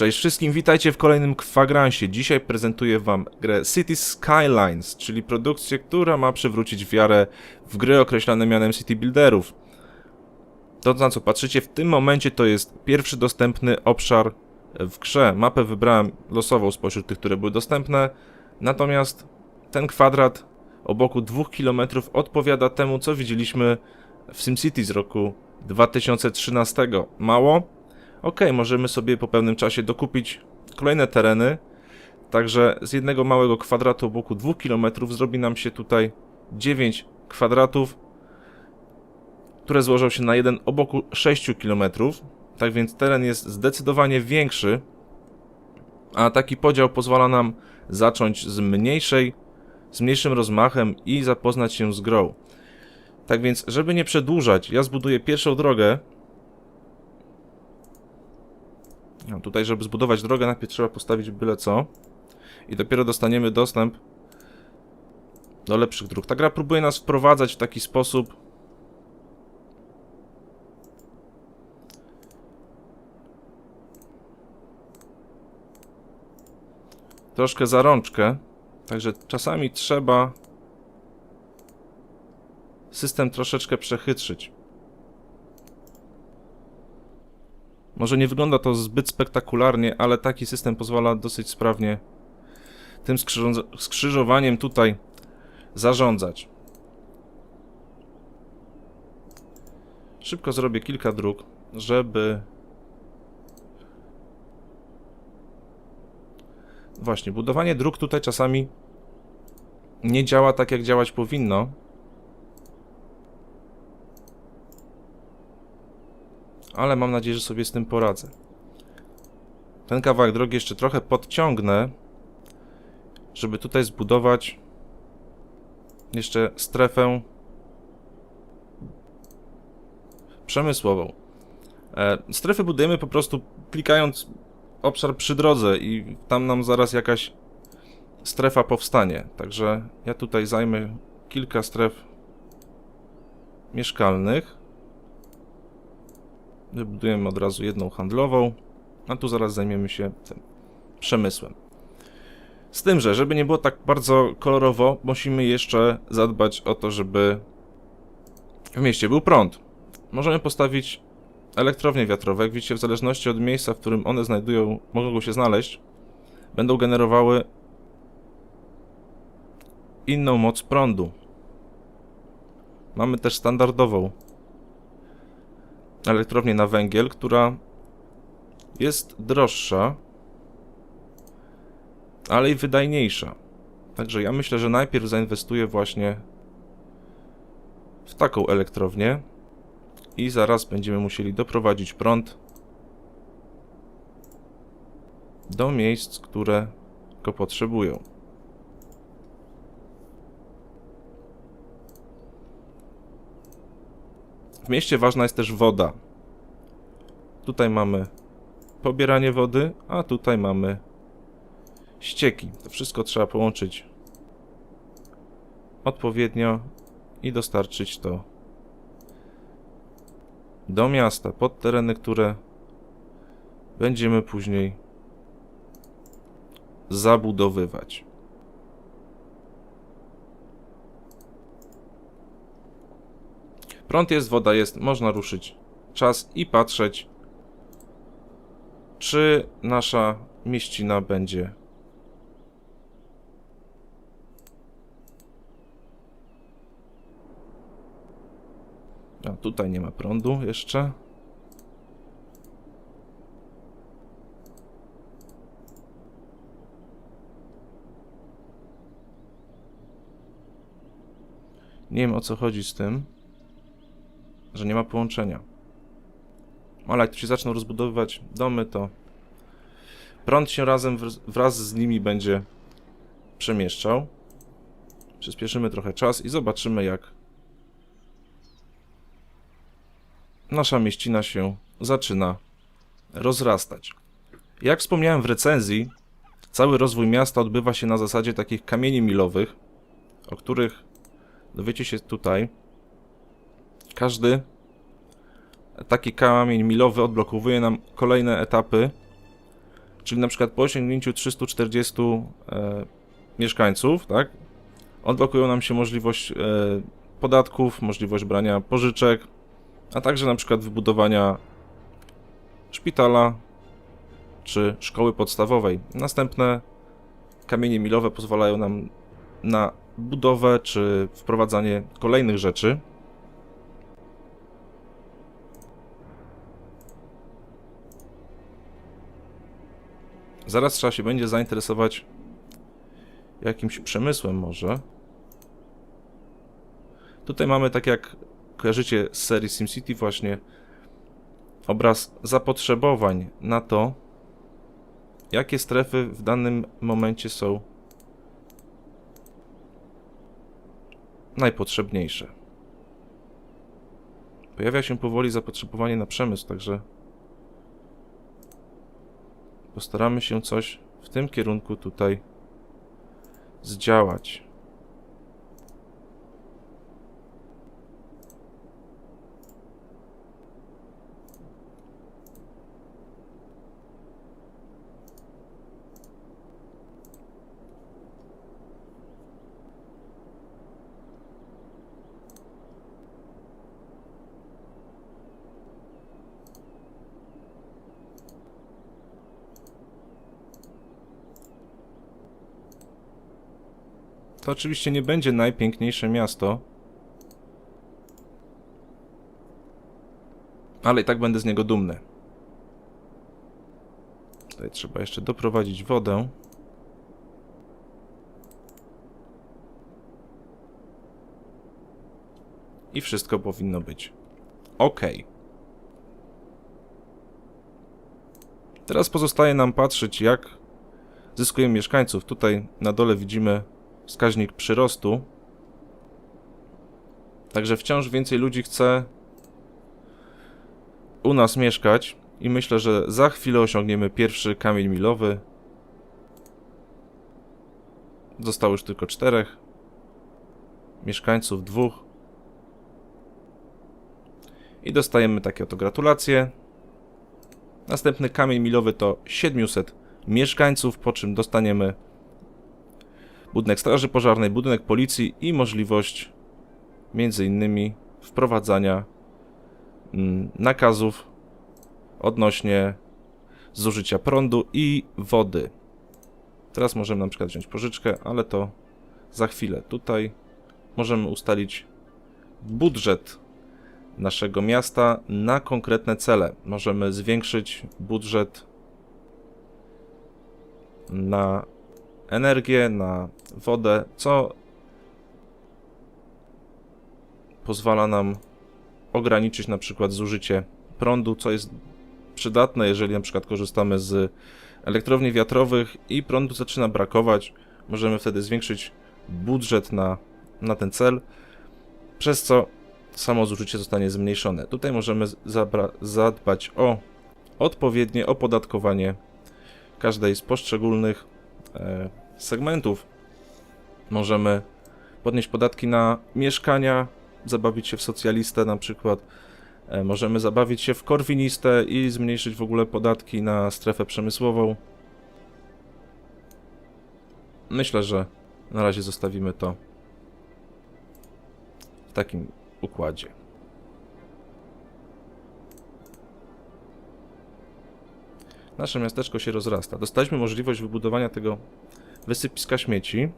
Cześć wszystkim, witajcie w kolejnym kwagransie. Dzisiaj prezentuję wam grę City Skylines, czyli produkcję, która ma przywrócić wiarę w gry określane mianem City Builderów. To na co patrzycie w tym momencie to jest pierwszy dostępny obszar w grze. Mapę wybrałem losową spośród tych, które były dostępne, natomiast ten kwadrat o boku 2 km odpowiada temu, co widzieliśmy w SimCity z roku 2013. Mało? Ok, możemy sobie po pewnym czasie dokupić kolejne tereny. Także z jednego małego kwadratu o boku 2 km zrobi nam się tutaj 9 kwadratów, które złożą się na jeden o boku 6 km. Tak więc teren jest zdecydowanie większy, a taki podział pozwala nam zacząć z mniejszej, z mniejszym rozmachem i zapoznać się z grą. Tak więc, żeby nie przedłużać, ja zbuduję pierwszą drogę, No, tutaj, żeby zbudować drogę, najpierw trzeba postawić byle co. I dopiero dostaniemy dostęp do lepszych dróg. Ta gra próbuje nas wprowadzać w taki sposób. Troszkę za rączkę. Także czasami trzeba system troszeczkę przechytrzyć. Może nie wygląda to zbyt spektakularnie, ale taki system pozwala dosyć sprawnie tym skrzyżo- skrzyżowaniem tutaj zarządzać. Szybko zrobię kilka dróg, żeby... Właśnie, budowanie dróg tutaj czasami nie działa tak, jak działać powinno. Ale mam nadzieję, że sobie z tym poradzę. Ten kawałek drogi jeszcze trochę podciągnę, żeby tutaj zbudować jeszcze strefę przemysłową. E, strefy budujemy po prostu klikając obszar przy drodze i tam nam zaraz jakaś strefa powstanie. Także ja tutaj zajmę kilka stref mieszkalnych. Wybudujemy od razu jedną handlową, a tu zaraz zajmiemy się tym przemysłem. Z tym, że żeby nie było tak bardzo kolorowo, musimy jeszcze zadbać o to, żeby w mieście był prąd. Możemy postawić elektrownie wiatrowe, jak widzicie, w zależności od miejsca, w którym one znajdują, mogą się znaleźć, będą generowały inną moc prądu. Mamy też standardową elektrownię na węgiel, która jest droższa, ale i wydajniejsza. Także ja myślę, że najpierw zainwestuję właśnie w taką elektrownię i zaraz będziemy musieli doprowadzić prąd do miejsc, które go potrzebują. Mieście ważna jest też woda. Tutaj mamy pobieranie wody, a tutaj mamy ścieki. To wszystko trzeba połączyć odpowiednio i dostarczyć to do miasta, pod tereny, które będziemy później zabudowywać. Prąd jest, woda jest, można ruszyć czas i patrzeć, czy nasza mieścina będzie A tutaj nie ma prądu jeszcze. Nie wiem o co chodzi z tym że nie ma połączenia. Ale jak tu się zaczną rozbudowywać domy, to prąd się razem wraz z nimi będzie przemieszczał. Przyspieszymy trochę czas i zobaczymy jak nasza mieścina się zaczyna rozrastać. Jak wspomniałem w recenzji, cały rozwój miasta odbywa się na zasadzie takich kamieni milowych, o których dowiecie się tutaj. Każdy taki kamień milowy odblokowuje nam kolejne etapy czyli na przykład po osiągnięciu 340 e, mieszkańców, tak, odblokują nam się możliwość e, podatków, możliwość brania pożyczek, a także na przykład wybudowania szpitala czy szkoły podstawowej. Następne kamienie milowe pozwalają nam na budowę czy wprowadzanie kolejnych rzeczy. Zaraz trzeba się będzie zainteresować jakimś przemysłem może. Tutaj mamy, tak jak kojarzycie z serii SimCity właśnie, obraz zapotrzebowań na to, jakie strefy w danym momencie są najpotrzebniejsze. Pojawia się powoli zapotrzebowanie na przemysł, także postaramy się coś w tym kierunku tutaj zdziałać. To oczywiście nie będzie najpiękniejsze miasto. Ale i tak będę z niego dumny. Tutaj trzeba jeszcze doprowadzić wodę. I wszystko powinno być ok. Teraz pozostaje nam patrzeć, jak zyskujemy mieszkańców. Tutaj na dole widzimy wskaźnik przyrostu. Także wciąż więcej ludzi chce u nas mieszkać i myślę, że za chwilę osiągniemy pierwszy kamień milowy. Zostało już tylko czterech mieszkańców, dwóch. I dostajemy takie oto gratulacje. Następny kamień milowy to 700 mieszkańców, po czym dostaniemy budynek straży pożarnej, budynek policji i możliwość między innymi wprowadzania mm, nakazów odnośnie zużycia prądu i wody. Teraz możemy na przykład wziąć pożyczkę, ale to za chwilę. Tutaj możemy ustalić budżet naszego miasta na konkretne cele. Możemy zwiększyć budżet na energię, na wodę, co pozwala nam ograniczyć na przykład zużycie prądu, co jest przydatne, jeżeli na przykład korzystamy z elektrowni wiatrowych i prądu zaczyna brakować. Możemy wtedy zwiększyć budżet na, na ten cel, przez co samo zużycie zostanie zmniejszone. Tutaj możemy zadbać o odpowiednie opodatkowanie każdej z poszczególnych e, segmentów. Możemy podnieść podatki na mieszkania, zabawić się w socjalistę na przykład. E, możemy zabawić się w korwinistę i zmniejszyć w ogóle podatki na strefę przemysłową. Myślę, że na razie zostawimy to w takim układzie. Nasze miasteczko się rozrasta. Dostaliśmy możliwość wybudowania tego wysypiska śmieci,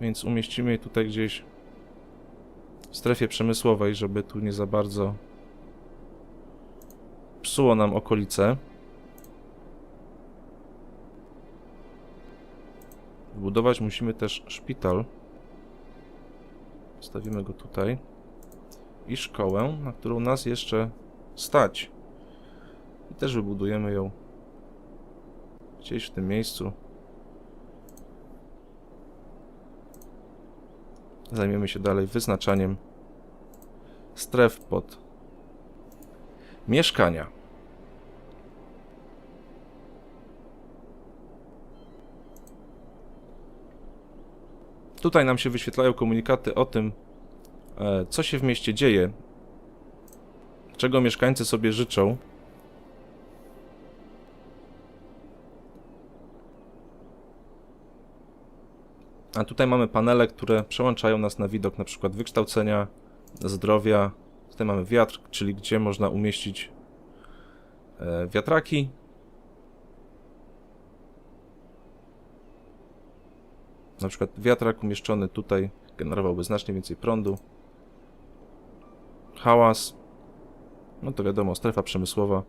więc umieścimy je tutaj gdzieś w strefie przemysłowej, żeby tu nie za bardzo psuło nam okolice. Budować musimy też szpital. Stawimy go tutaj. I szkołę, na którą nas jeszcze stać. I też wybudujemy ją gdzieś w tym miejscu. Zajmiemy się dalej wyznaczaniem stref pod mieszkania. Tutaj nam się wyświetlają komunikaty o tym, e, co się w mieście dzieje, czego mieszkańcy sobie życzą. A tutaj mamy panele, które przełączają nas na widok na przykład wykształcenia, zdrowia. Tutaj mamy wiatr, czyli gdzie można umieścić e, wiatraki. Na przykład wiatrak umieszczony tutaj generowałby znacznie więcej prądu. Hałas. No to wiadomo, strefa przemysłowa.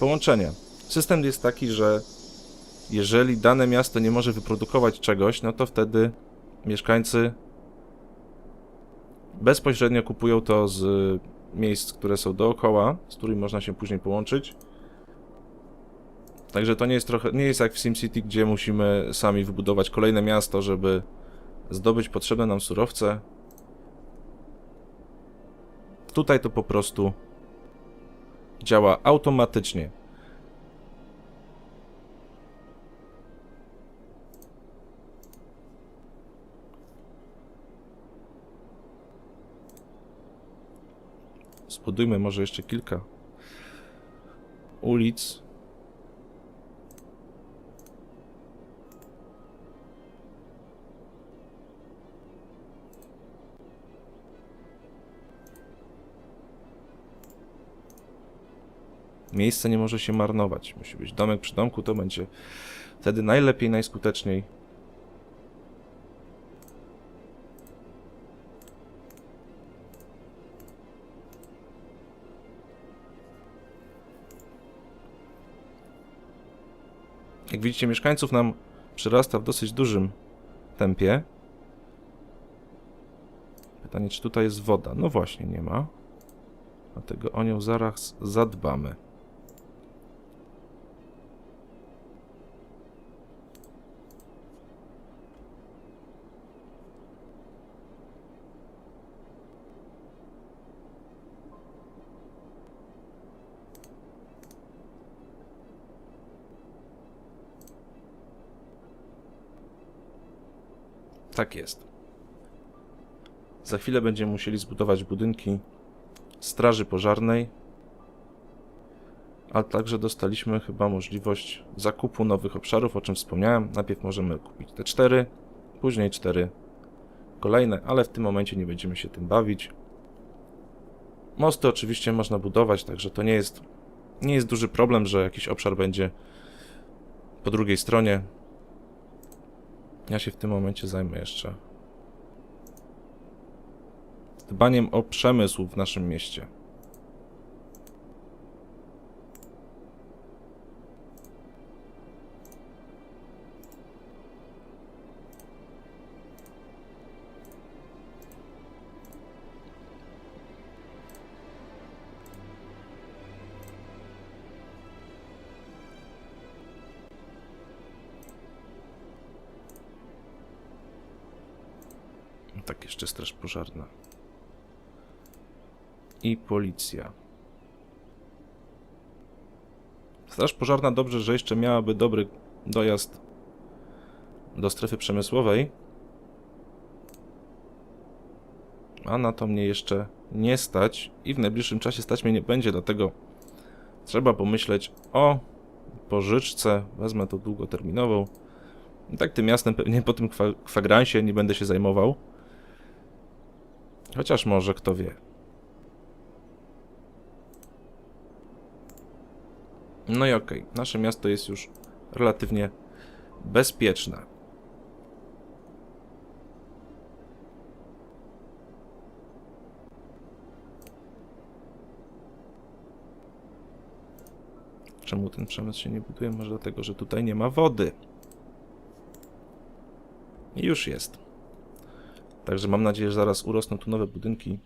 Połączenia. System jest taki, że jeżeli dane miasto nie może wyprodukować czegoś, no to wtedy mieszkańcy bezpośrednio kupują to z miejsc, które są dookoła, z którymi można się później połączyć. Także to nie jest trochę, nie jest jak w SimCity, gdzie musimy sami wybudować kolejne miasto, żeby zdobyć potrzebne nam surowce. Tutaj to po prostu działa automatycznie. Zbudujmy może jeszcze kilka ulic. Miejsce nie może się marnować. Musi być domek przy domku, to będzie wtedy najlepiej, najskuteczniej. Jak widzicie, mieszkańców nam przyrasta w dosyć dużym tempie. Pytanie, czy tutaj jest woda? No właśnie, nie ma. Dlatego o nią zaraz zadbamy. Tak jest. Za chwilę będziemy musieli zbudować budynki straży pożarnej, ale także dostaliśmy chyba możliwość zakupu nowych obszarów, o czym wspomniałem. Najpierw możemy kupić te cztery, później cztery kolejne, ale w tym momencie nie będziemy się tym bawić. Mosty oczywiście można budować, także to nie jest, nie jest duży problem, że jakiś obszar będzie po drugiej stronie. Ja się w tym momencie zajmę jeszcze dbaniem o przemysł w naszym mieście. Tak, jeszcze straż pożarna i policja. Straż pożarna dobrze, że jeszcze miałaby dobry dojazd do strefy przemysłowej. A na to mnie jeszcze nie stać i w najbliższym czasie stać mnie nie będzie, dlatego trzeba pomyśleć o pożyczce. Wezmę to długoterminową. I tak tym miastem pewnie po tym kwa kwagransie nie będę się zajmował. Chociaż może, kto wie. No i okej, okay. nasze miasto jest już relatywnie bezpieczne. Czemu ten przemysł się nie buduje? Może dlatego, że tutaj nie ma wody. I już jest. Także mam nadzieję, że zaraz urosną tu nowe budynki.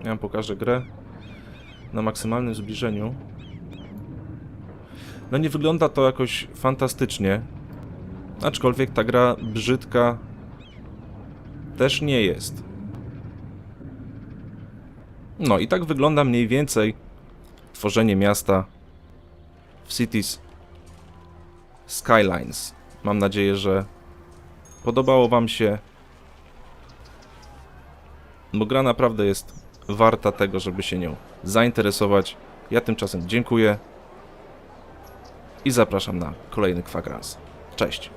Ja wam pokażę grę na maksymalnym zbliżeniu. No nie wygląda to jakoś fantastycznie. Aczkolwiek ta gra brzydka też nie jest. No i tak wygląda mniej więcej tworzenie miasta w Cities Skylines. Mam nadzieję, że podobało Wam się. Bo gra naprawdę jest warta tego, żeby się nią zainteresować. Ja tymczasem dziękuję i zapraszam na kolejny kwadrans. Cześć!